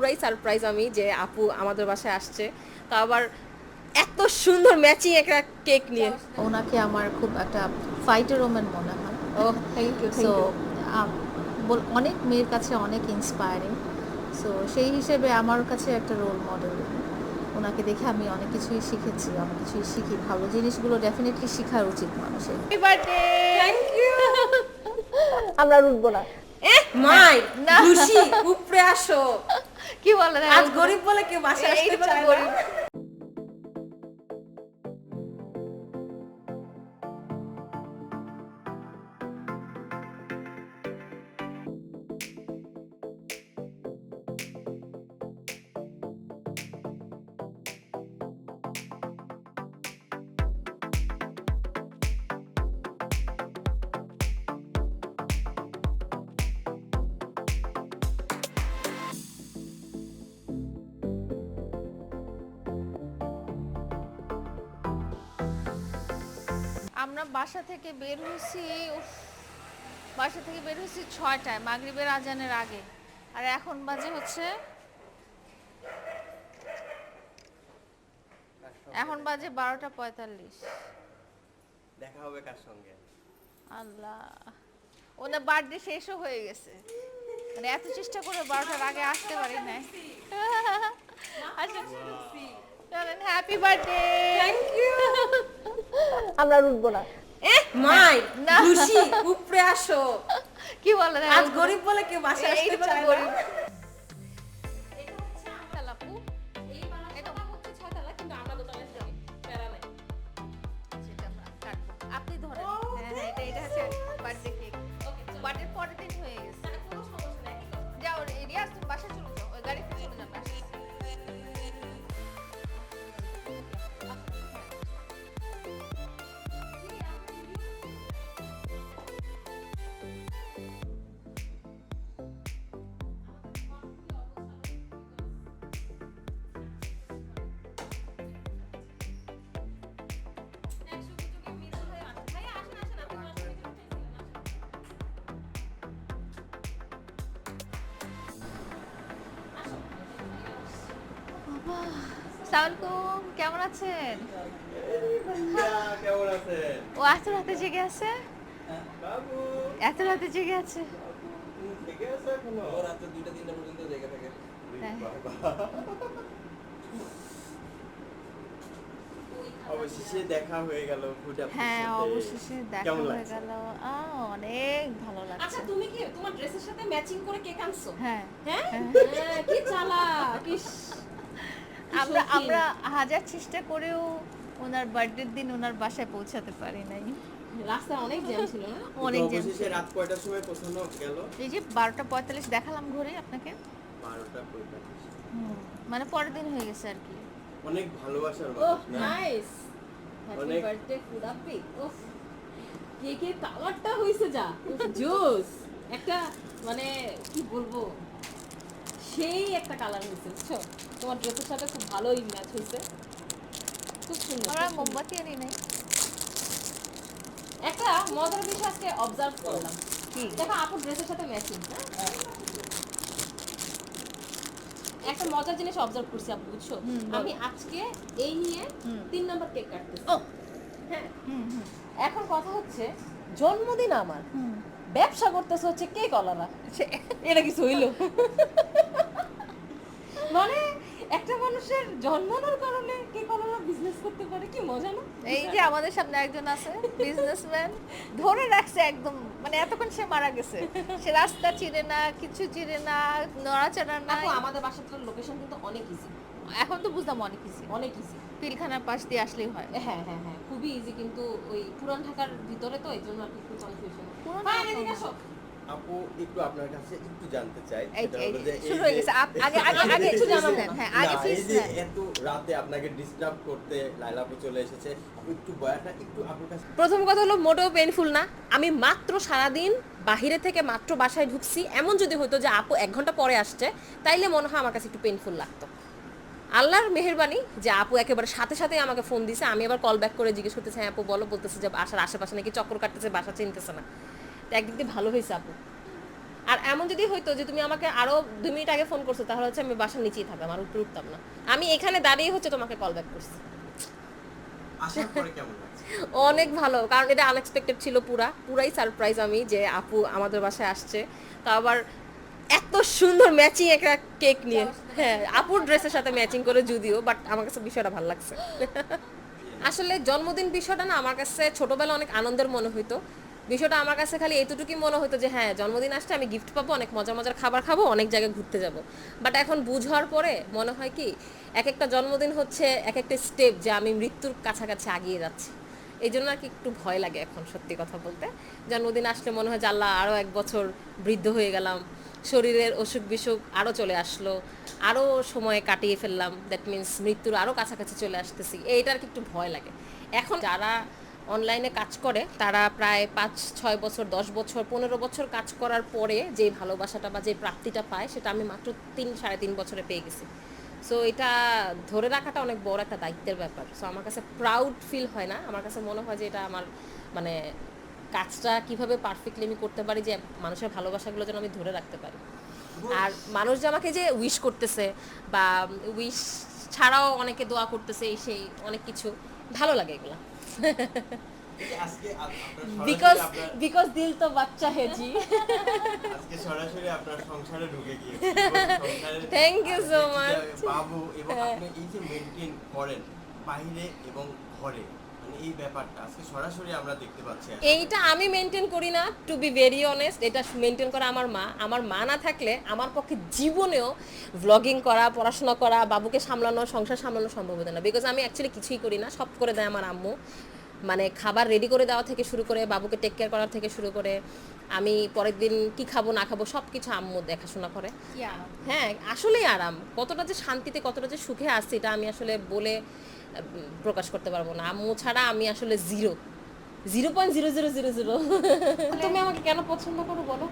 পুরাই সারপ্রাইজ আমি যে আপু আমাদের বাসায় আসছে। তো আবার এত সুন্দর ম্যাচিং একটা কেক নিয়ে। ওনাকে আমার খুব একটা ফাইটার ওম্যান মনে হয়। ও থ্যাংক ইউ সো অনেক মেয়ের কাছে অনেক ইন্সপায়ারিং সো সেই হিসেবে আমার কাছে একটা রোল মডেল ওনাকে দেখে আমি অনেক কিছুই শিখেছি অনেক কিছুই শিখি। ভালো জিনিসগুলো ডেফিনেটলি শেখার উচিত মানুষের। হ্যাপি বার্থডে থ্যাংক ইউ আমরা উঠবো না এ মাই না। খুশি উপরে আসো। কি বলে আজ গরিব বলে কেউ বাসায় আসতে পারে। না আমরা বাসা থেকে বের হয়েছি বাসা থেকে বের হয়েছি ছয়টায় মাগরিবের আজানের আগে আর এখন বাজে হচ্ছে এখন বাজে বারোটা পঁয়তাল্লিশ দেখা হবে কার সঙ্গে আল্লাহ ওদের বার্থডে শেষও হয়ে গেছে মানে এত চেষ্টা করে বারোটার আগে আসতে পারি নাই আচ্ছা হ্যাপি বার্থডে থ্যাংক ইউ আমরা উঠবো না এ মাই না। খুশি উপরে আসো কি বলেন আজ গরিব বলে কেউ বাসায় আসতে চায় গরিব। না সালামালাইকুম কেমন আছেন? ও এত রাতে জেগে আছে? এত রাতে জেগে আছে? হ্যাঁ। অবশেষে দেখা হয়ে গেল হ্যাঁ অবশেষে দেখা হয়ে গেল। আ, অনেক ভালো আচ্ছা লাগছে তুমি কি তোমার ড্রেসের সাথে ম্যাচিং করে কেক আনছো? হ্যাঁ। হ্যাঁ? হ্যাঁ, কি চালা কি আমরা। আমরা হাজার চেষ্টা করেও ওনার বার্থডের দিন ওনার বাসায় পৌঁছাতে পারি নাই। রাস্তায় অনেক জ্যাম ছিল না? অনেক জ্যাম অবশেষে রাত কয়টার সময় পৌঁছানো গেল? এই যে বারোটা পঁয়তাল্লিশ দেখালাম ঘরে আপনাকে। বারোটা পঁয়তাল্লিশ। মানে পরের দিন হয়ে গেছে আর কি। অনেক ভালোবাসার ওহ নাইস হ্যাপি অনেক- বার্থডে ফুদাপি ওফ কেকের কালারটা হইছে যা? জোস। একটা মানে কি বলব? সেই একটা কালার হয়েছে বুঝছ? তোমার ড্রেসের সাথে খুব ভালোই ম্যাচ হয়েছে। খুব সুন্দর আমরা মোমবাতি আনি নাই। একটা মজার বিষয় আজকে অবজার্ভ করলাম। কি? দেখো আপুর ড্রেসের সাথে ম্যাচিং একটা মজার জিনিস অবজার্ভ করছি আপু বুঝছ? আমি আজকে এই নিয়ে তিন নাম্বার কেক কাটতেছি। ও। হ্যাঁ? এখন কথা হচ্ছে জন্মদিন আমার। ব্যবসা করতেছে হচ্ছে কে কলারা এটা কিছু হইল। মানে একটা মানুষের জন্মানোর কারণে কে কলারা বিজনেস করতে পারে কি মজা না? এই যে আমাদের সামনে একজন আছে বিজনেসম্যান ধরে রাখছে একদম মানে এতক্ষণ সে মারা গেছে। সে রাস্তা চিনে না কিছু চিনে না নড়াচড়া না। আমাদের বাসাটার লোকেশন কিন্তু অনেক ইজি এখন তো বুঝলাম অনেক কিছু অনেক ইজি পিলখানার পাশ দিয়ে আসলেই হয়। হ্যাঁ হ্যাঁ হ্যাঁ খুবই ইজি কিন্তু ওই পুরান ঢাকার ভিতরে তো এই জন্য আর কি একটু কনফিউশন পুরান হ্যাঁ ঢাকা আপু একটু আপনার কাছে একটু জানতে চাই শুরু হয়ে গেছে। আগে আগে আগে একটু হ্যাঁ আগে এত রাতে আপনাকে ডিস্টার্ব করতে লাইলাপু চলে এসেছে আপু একটু বয়াটা একটু আপনার কাছে প্রথম কথা হলো মোটেও পেইনফুল না। আমি মাত্র সারাদিন বাহিরে থেকে মাত্র বাসায় ঢুকছি। এমন যদি হতো যে আপু এক ঘণ্টা পরে আসছে তাইলে মনে হয় আমার কাছে একটু পেইনফুল লাগতো। আল্লাহর মেহেরবানি যে আপু একেবারে সাথে সাথে আমাকে ফোন দিছে। আমি আবার কল ব্যাক করে জিজ্ঞেস করতেছি হ্যাঁ আপু বলো বলতেছে যে আসার আশেপাশে নাকি চক্কর কাটতেছে বাসা চিনতেছে না। একদিক দিয়ে ভালো হয়েছে আপু। আর এমন যদি হইতো যে তুমি আমাকে আরও দুই মিনিট আগে ফোন করছ তাহলে হচ্ছে আমি বাসার নিচেই থাকতাম আর উপরে উঠতাম না। আমি এখানে দাঁড়িয়ে হচ্ছে তোমাকে কল ব্যাক করছি। অনেক ভালো কারণ এটা আনএক্সপেক্টেড ছিল পুরা পুরাই সারপ্রাইজ আমি যে আপু আমাদের বাসায় আসছে। তা আবার এত সুন্দর ম্যাচিং একটা কেক নিয়ে। হ্যাঁ আপুর ড্রেসের সাথে ম্যাচিং করে যদিও বাট আমার কাছে বিষয়টা ভালো লাগছে। আসলে জন্মদিন বিষয়টা না আমার কাছে ছোটবেলা অনেক আনন্দের মনে হইতো। বিষয়টা আমার কাছে খালি এতটুকুই মনে হতো যে হ্যাঁ জন্মদিন আসছে, আমি গিফট পাবো, অনেক মজার মজার খাবার খাব, অনেক জায়গায় ঘুরতে যাব। বাট এখন বুঝার পরে মনে হয় কি এক একটা জন্মদিন হচ্ছে এক একটা স্টেপ যে আমি মৃত্যুর কাছাকাছি আগিয়ে যাচ্ছি। এই জন্য আর কি একটু ভয় লাগে এখন, সত্যি কথা বলতে। জন্মদিন আসলে মনে হয় যে আল্লাহ আরও এক বছর বৃদ্ধ হয়ে গেলাম। শরীরের অসুখ বিসুখ আরও চলে আসলো। আরও সময় কাটিয়ে ফেললাম। দ্যাট মিন্স মৃত্যুর আরও কাছাকাছি চলে আসতেছি। এইটার কি একটু ভয় লাগে। এখন যারা অনলাইনে কাজ করে, তারা প্রায় পাঁচ, ছয় বছর, দশ বছর, পনেরো বছর কাজ করার পরে যে ভালোবাসাটা বা যে প্রাপ্তিটা পায়, সেটা আমি মাত্র তিন, সাড়ে তিন বছরে পেয়ে গেছি। সো এটা ধরে রাখাটা অনেক বড় একটা দায়িত্বের ব্যাপার। সো আমার কাছে প্রাউড ফিল হয় না। আমার কাছে মনে হয় যে এটা আমার মানে কাজটা কীভাবে পারফেক্টলি আমি করতে পারি, যে মানুষের ভালোবাসাগুলো যেন আমি ধরে রাখতে পারি। আর মানুষ যে আমাকে যে উইশ করতেছে বা উইশ ছাড়াও অনেকে দোয়া করতেছে, এই সেই অনেক কিছু, ভালো লাগে এগুলো। বিকজ বিকজ দিল তো বাচ্চা আজকে সরাসরি আপনার সংসারে ঢুকে গিয়েছে much. দেখছি যে বাবু এবং হ্যাঁ। আপনি এই যে মেনটেন করেন বাইরে এবং ঘরে এই ব্যাপারটা আজকে সরাসরি আমরা দেখতে পাচ্ছি এইটা আমি মেনটেন করি না টু বি ভেরি অনেস্ট এটা মেনটেন করা আমার মা। আমার মা না থাকলে আমার পক্ষে জীবনেও ভ্লগিং করা পড়াশোনা করা বাবুকে সামলানো সংসার সামলানো সম্ভব হতো না। বিকজ আমি অ্যাকচুয়ালি কিছুই করি না সব করে দেয় আমার আম্মু। মানে খাবার রেডি করে দেওয়া থেকে শুরু করে বাবুকে টেক কেয়ার করার থেকে শুরু করে আমি পরের দিন কি খাব না খাব সব কিছু আম্মু দেখাশোনা করে। হ্যাঁ আসলেই আরাম। কতটা যে শান্তিতে কতটা যে সুখে আসছি এটা আমি আসলে বলে প্রকাশ করতে পারব না। আম্মু ছাড়া আমি আসলে zero zero point zero zero zero zero তুমি আমাকে কেন পছন্দ করো বলো?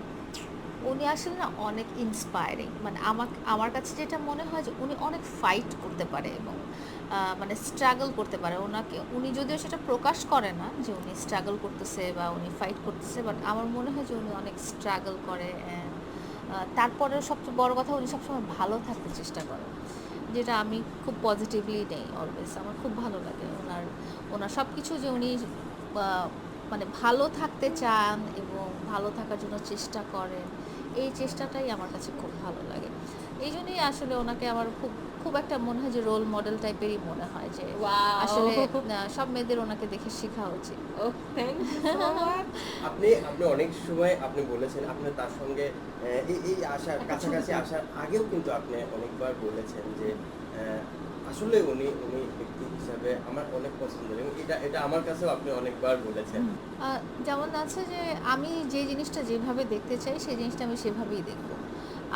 উনি আসলে না অনেক ইন্সপায়ারিং মানে আমার আমার কাছে যেটা মনে হয় যে উনি অনেক ফাইট করতে পারে এবং মানে স্ট্রাগল করতে পারে। ওনাকে উনি যদিও সেটা প্রকাশ করে না যে উনি স্ট্রাগল করতেছে বা উনি ফাইট করতেছে বাট আমার মনে হয় যে উনি অনেক স্ট্রাগল করে তারপরে সবচেয়ে বড় কথা উনি সবসময় ভালো থাকতে চেষ্টা করে। যেটা আমি খুব পজিটিভলি নেই অলওয়েজ আমার খুব ভালো লাগে ওনার ওনার সব কিছু যে উনি মানে ভালো থাকতে চান এবং ভালো থাকার জন্য চেষ্টা করেন, এই চেষ্টাটাই আমার কাছে খুব ভালো লাগে। এই জন্যই আসলে ওনাকে আমার খুব খুব একটা মনে হয় যে রোল মডেল টাইপেরই মনে হয় যে আসলে সব মেয়েদের ওনাকে দেখে শেখা উচিত। ও থ্যাংক ইউ সো আপনি আপনি অনেক সময় আপনি বলেছেন আপনি তার সঙ্গে এই এই আসার কাছাকাছি আসার আগেও কিন্তু আপনি অনেকবার বলেছেন যে আসলে উনি উনি ব্যক্তি হিসাবে আমার অনেক পছন্দ এবং এটা এটা আমার কাছেও আপনি অনেকবার বলেছেন। যেমন আছে যে আমি যে জিনিসটা যেভাবে দেখতে চাই সেই জিনিসটা আমি সেভাবেই দেখব।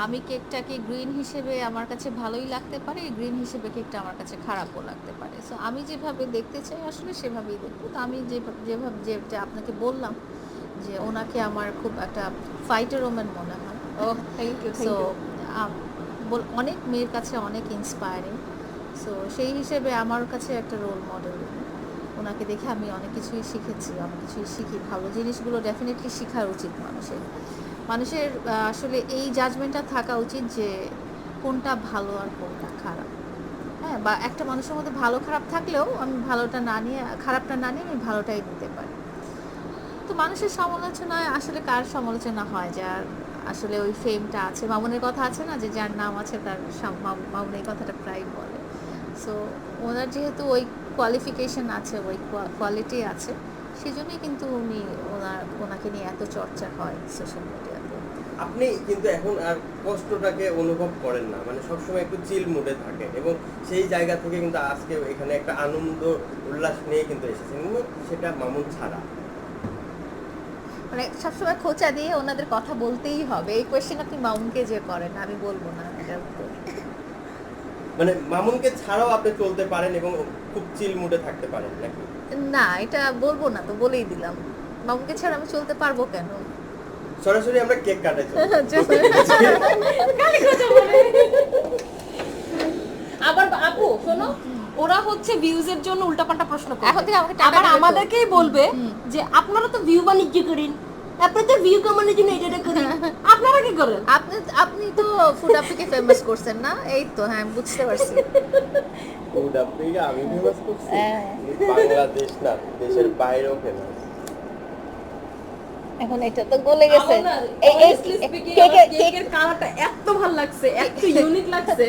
আমি কেকটাকে গ্রিন হিসেবে আমার কাছে ভালোই লাগতে পারে গ্রিন হিসেবে কেকটা আমার কাছে খারাপও লাগতে পারে। সো আমি যেভাবে দেখতে চাই আসলে সেভাবেই দেখব। তো আমি যেভাবে যেটা আপনাকে বললাম যে ওনাকে আমার খুব একটা ফাইটার ওম্যান মনে হয়। ও থ্যাংক ইউ সো অনেক মেয়ের কাছে অনেক ইন্সপায়ারিং সো সেই হিসেবে আমার কাছে একটা রোল মডেল ওনাকে দেখে আমি অনেক কিছুই শিখেছি অনেক কিছুই শিখি। ভালো জিনিসগুলো ডেফিনেটলি শেখার উচিত মানুষের। মানুষের আসলে এই জাজমেন্টটা থাকা উচিত যে কোনটা ভালো আর কোনটা খারাপ। হ্যাঁ বা একটা মানুষের মধ্যে ভালো খারাপ থাকলেও আমি ভালোটা না নিয়ে, খারাপটা না নিয়ে আমি ভালোটাই নিতে পারি। তো মানুষের সমালোচনায় আসলে কার সমালোচনা হয়? যার আসলে ওই ফেমটা আছে, মামুনের কথা আছে না যে যার নাম আছে তার সাম- মাম- মামুন এই কথাটা প্রায় বলে। সো ওনার যেহেতু ওই কোয়ালিফিকেশন আছে, ওই কোয়ালিটি আছে সেজন্যই কিন্তু উনি ওনার ওনাকে নিয়ে এত চর্চা হয় সোশ্যাল মিডিয়াতে আপনি কিন্তু এখন আর কষ্টটাকে অনুভব করেন না। মানে সবসময় একটু চিল মুডে থাকেন এবং সেই জায়গা থেকে কিন্তু আজকে এখানে একটা আনন্দ উল্লাস নিয়ে কিন্তু এসেছেন। সেটা মামুন ছাড়া। মানে সবসময় খোঁচা দিয়ে ওনাদের কথা বলতেই হবে। এই কোয়েশ্চেন আপনি মামুনকে যে করেন আমি বলব না এটার মানে মামুনকে ছাড়াও আপনি চলতে পারেন এবং খুব চিল মুডে থাকতে পারেন নাকি? না এটা বলব না তো বলেই দিলাম। মামুনকে ছাড়া আমি চলতে পারব কেন? সরাসরি আমরা কেক কাটাই আবার আপু শোনো ওরা হচ্ছে ভিউজের জন্য উল্টাপাল্টা প্রশ্ন করবে এখন থেকে আমাকে আবার আমাদেরকেই বলবে যে আপনারা তো ভিউ বাণিজ্য করেন। আপনি তো ভিউ কামানোর জন্য এটা করেন। করি আপনারা কি করেন? আপনি আপনি তো ফুড আপিকে ফেমাস করছেন না? এই তো হ্যাঁ বুঝতে পারছি। ফুড আফ্রিকা আমি ফেমাস করছি? হ্যাঁ। বাংলাদেশ না দেশের বাইরেও ফেমাস এখন এটা তো গলে গেছে। কেকের কালারটা এত ভালো লাগছে এত ইউনিক লাগছে।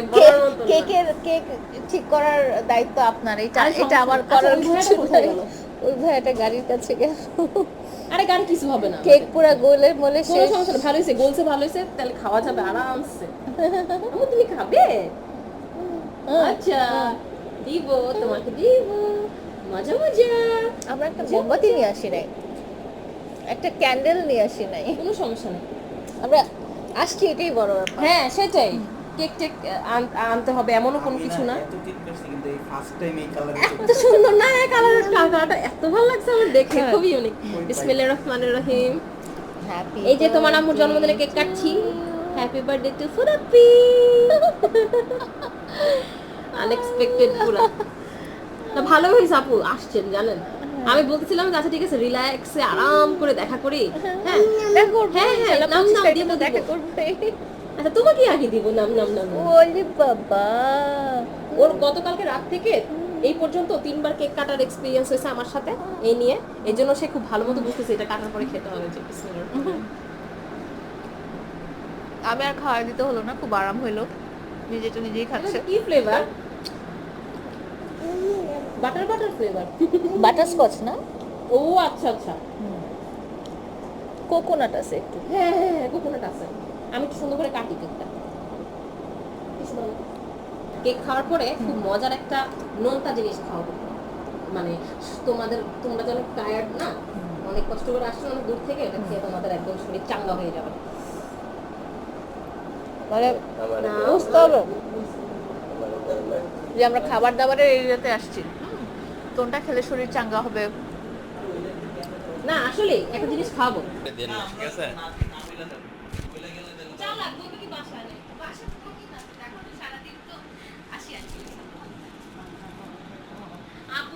কেকের কেক ঠিক করার দায়িত্ব আপনার এটা আরে এটা আমার করার আচ্ছা, ওই কিছু। গেল? ওই ভাইয়াটা গাড়ির কাছে গেল। আরে গাড়ি কিছু হবে না। কেক পুরো গোলে মোলে কোনো শেষ। সমস্যা ভালো হয়েছে গোলছে ভালো হয়েছে তাহলে খাওয়া যাবে আরামসে। তুমি খাবে? আচ্ছা। দিব তোমাকে দিব। মজা মজা। আমরা একটা মোমবাতি নিয়ে আসি নাই। একটা ক্যান্ডেল নিয়ে আসি নাই। কোনো সমস্যা নেই। আমরা আসছি এটাই বড় ব্যাপার। হ্যাঁ সেটাই। কেক টেক আনতে হবে এমনও কোনো কিছু না। এত ঠিক করছি কিন্তু এই ফার্স্ট টাইম এই কালারে এত সুন্দর না কালার কালারটা এত ভালো লাগছে আমার দেখে হ্যাঁ। খুবই ইউনিক বিসমিল্লাহির রহমানির রহিম। হ্যাপি এই যে তোমার আম্মুর জন্মদিনে কেক কাটছি। হ্যাপি বার্থডে টু ফুরাপি আনএক্সপেক্টেড পুরা। না ভালো হয়েছে আপু আসছেন জানেন। আমি বলতেছিলাম আচ্ছা ঠিক আছে রিল্যাক্সে আরাম করে দেখা করি। হ্যাঁ দেখো হ্যাঁ, হ্যাঁ, নাম, নাম, দিব, দিব। দেখা করবে আচ্ছা তোমাকে আগে দিব নাম নাম নাম। ওরে বাবা। ওর গতকালকে রাত থেকে এই পর্যন্ত তিনবার কেক কাটার এক্সপিরিয়েন্স হয়েছে আমার সাথে এই নিয়ে। এই জন্য সে খুব ভালো মতো বুঝতেছে এটা কাটার পরে খেতে হবে যে। আমি আর খাওয়া দিতে হলো না খুব আরাম হইল। নিজেটা নিজেই খাচ্ছে। কি flavour butter butter flavour butterscotch না ও আচ্ছা আচ্ছা। কোকোনাট আছে একটু। হ্যাঁ হ্যাঁ হ্যাঁ কোকোনাট আছে। আমি একটু সুন্দর করে কাটি কেকটা। কি কেক খাওয়ার পরে খুব মজার একটা নোনতা জিনিস খাওয়াবো। মানে তোমাদের তোমরা যেন টায়ার্ড না অনেক কষ্ট করে আসছো অনেক দূর থেকে এটা খেয়ে তোমাদের একদম শরীর চাঙ্গা হয়ে যাবে। মানে না। বুঝতে যে আমরা খাবার দাবারের এরিয়াতে আসছি। কোনটা খেলে শরীর চাঙ্গা হবে? না আসলে একটা জিনিস খাব।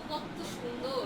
কত সুন্দর।